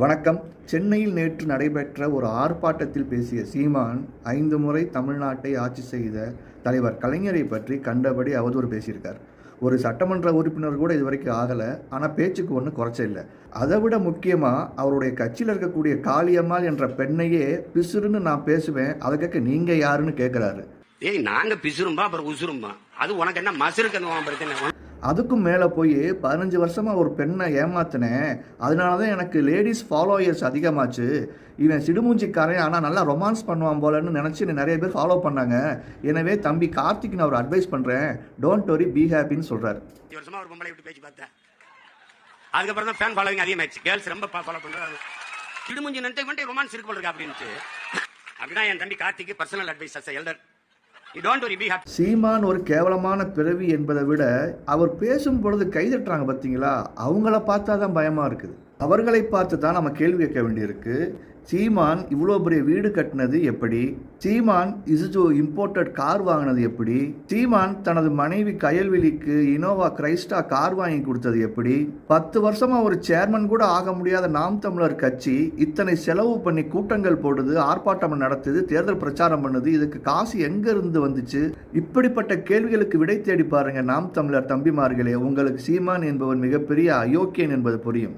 வணக்கம். சென்னையில் நேற்று நடைபெற்ற ஒரு ஆர்ப்பாட்டத்தில் பேசிய சீமான் ஐந்து முறை தமிழ்நாட்டை ஆட்சி செய்த தலைவர் கலைஞரை பற்றி கண்டபடி அவதூறு பேசியிருக்கார். ஒரு சட்டமன்ற உறுப்பினர் கூட இது வரைக்கும் ஆகலை. ஆனால் பேச்சுக்கு ஒன்றும் குறைச்ச இல்லை. அதை விட முக்கியமாக அவருடைய கட்சியில் இருக்கக்கூடிய காளியம்மாள் என்ற பெண்ணையே பிசுறுன்னு நான் பேசுவேன். அதை கேட்க நீங்கள் யாருன்னு கேட்குறாரு ஏய் நாங்கள் பிசுரும்பா அப்புறம் உசுரும்பா அது உனக்கு என்ன மசுருக்கு பிரச்சனை அதுக்கும் மேலே போய் பதினஞ்சு வருஷமாக ஒரு பெண்ணை ஏமாத்தினேன் அதனால தான் எனக்கு லேடிஸ் ஃபாலோயர்ஸ் அதிகமாச்சு. இவன் சிடுமூஞ்சிக்காரன் ஆனால் நல்லா ரொமான்ஸ் பண்ணுவான் போலன்னு நினச்சி நிறைய பேர் ஃபாலோ பண்ணாங்க. எனவே தம்பி கார்த்திக் நான் ஒரு அட்வைஸ் பண்ணுறேன் டோன்ட் வரி பி ஹாப்பின்னு சொல்கிறார் வருஷமாக ஒரு பொம்பளை இப்படி பேச்சு பார்த்தேன். அதுக்கப்புறம் தான் ஃபேன் ஃபாலோவிங் அதிகமாகிடுச்சு கேர்ள்ஸ் ரொம்ப ஃபாலோ பண்ணுறாங்க சிடுமூஞ்சி நினைத்து கொண்டே ரொமான்ஸ் இருக்கு போல இருக்கு அப்படின்ட்டு அப்படின்னா என் தம்பி கார்த்திக்கு பர்சனல் அட்வைஸ் எல்டர் சீமான் ஒரு கேவலமான பிறவி என்பதை விட அவர் பேசும் பொழுது கைதட்டுறாங்க பார்த்தீங்களா? அவங்கள பார்த்தா தான் பயமாக இருக்குது. அவர்களை பார்த்து தான் நம்ம கேள்வி கேட்க வேண்டியிருக்கு. சீமான் இவ்வளோ பெரிய வீடு கட்டினது எப்படி? சீமான் இசுஜோ இம்போர்ட்டட் கார் வாங்கினது எப்படி? சீமான் தனது மனைவி கயல்விழிக்கு இனோவா கிரைஸ்டா கார் வாங்கி கொடுத்தது எப்படி? பத்து வருஷமா ஒரு சேர்மன் கூட ஆக முடியாத நாம் தமிழர் கட்சி இத்தனை செலவு பண்ணி கூட்டங்கள் போடுது ஆர்ப்பாட்டம் நடத்துது தேர்தல் பிரச்சாரம் பண்ணுது இதுக்கு காசு எங்க இருந்து வந்துச்சு? இப்படிப்பட்ட கேள்விகளுக்கு விடை தேடி பாருங்க நாம் தமிழர் தம்பிமார்களே. உங்களுக்கு சீமான் என்பவன் மிகப்பெரிய அயோக்கியன் என்பது புரியும்.